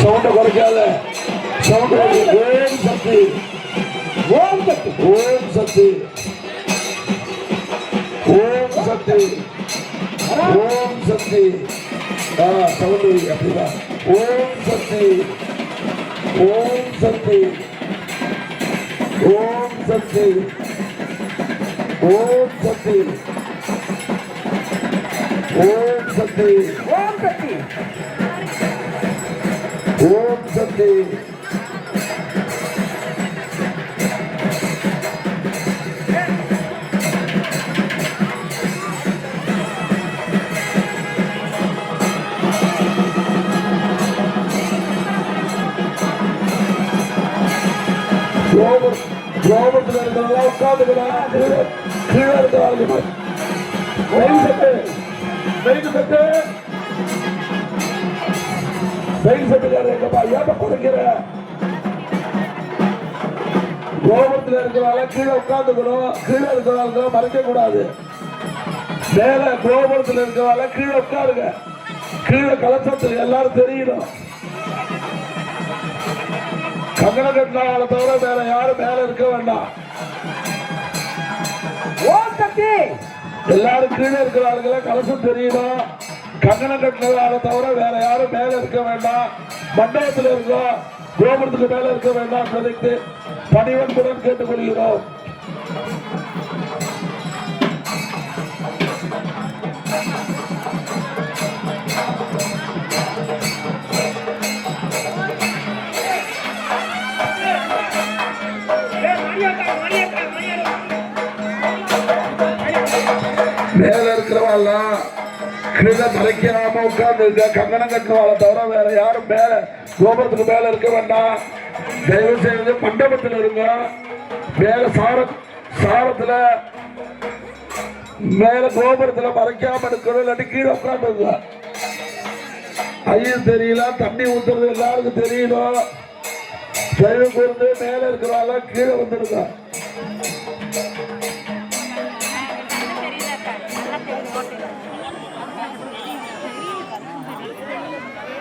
சவுண்ட குறைக்காத சவுண்ட் ஓம் சக்தி ஓம் சக்தி ஓம் சக்தி ஓம் சக்தி ஓம் சக்தி ஆ சவுண்ட் அப்படிதான் ஓம் சக்தி ஓம் சக்தி ஓம் சக்தி ஓம் சக்தி ஓம் சக்தி ஓம் சக்தி ஓம் சக்தி கோபுரம் இருக்கிறவங்க உட்காந்துக்கிறாங்க கீழே இருக்கிறவங்க வெயில் சட்டு வெயில் சட்டு வெயில் இருக்கப்பா எங்கப்பா ஏப்ப குறைக்கிற கோபுரத்தில் இருக்கிறவங்க கீழே உட்காந்துக்கணும் கீழே இருக்கிறவங்க மறைக்க கூடாது மேல கோபுரத்தில் இருக்கிறவங்க கீழே உட்காருங்க கீழே கலசத்தில் எல்லாரும் தெரியணும் கங்கண கட்டினால தவிர வேற யாரும் மேல இருக்க வேண்டாம் எல்லாரும் கீழே இருக்கிற கலசம் தெரியணும் கங்கணம் கட்டினதால தவிர வேற யாரும் மேல இருக்க வேண்டாம். மண்டபத்தில் இருக்கோம் கோபுரத்துக்கு மேல இருக்க வேண்டாம் சொல்லிட்டு பணிவன்புடன் கேட்டுக்கொள்கிறோம். மேல இருக்கிறவா கீழே மறைக்காம உட்கார்ந்து இருக்க. கங்கணம் கட்டுவாளை தவிர வேற யாரும் மேல கோபுரத்துக்கு மேல இருக்க வேண்டாம். தயவு செய்து மண்டபத்தில் இருங்க. மேல சார சாரத்துல மேல கோபுரத்துல மறைக்காம இருக்கணும் இல்லாட்டி கீழே உட்காந்துருங்க ஐயன் தெரியல தண்ணி ஊத்துறது எல்லாருக்கும் தெரியணும். தயவு கூர்ந்து மேல இருக்கிறவங்க கீழே வந்துருங்க.